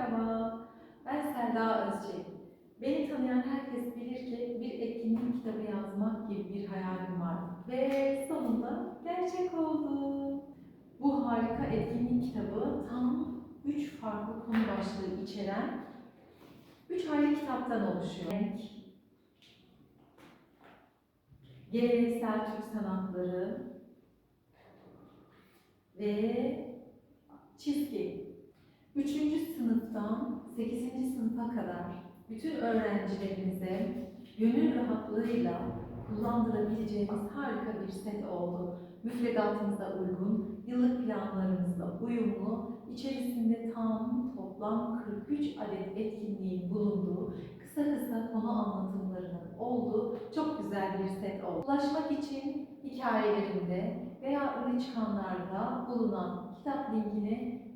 Merhaba, ben Selda Özçelik. Beni tanıyan herkes bilir ki bir etkinlik kitabı yazmak gibi bir hayalim vardı. Ve sonunda gerçek oldu. Bu harika etkinlik kitabı tam 3 farklı konu başlığı içeren 3 ayrı kitaptan oluşuyor. Geleneksel Türk sanatları ve çizgi. Üçüncü sınıftan 8. sınıfa kadar bütün öğrencilerimize gönül rahatlığıyla kullandırabileceğimiz harika bir set oldu. Müfredatımıza uygun, yıllık planlarımızla uyumlu, içerisinde tam toplam 43 adet etkinliğin bulunduğu, kısa kısa konu anlatımlarının olduğu çok güzel bir set oldu. Ulaşmak için hikayelerimde veya öne çıkanlarda bulunan kitap linkini.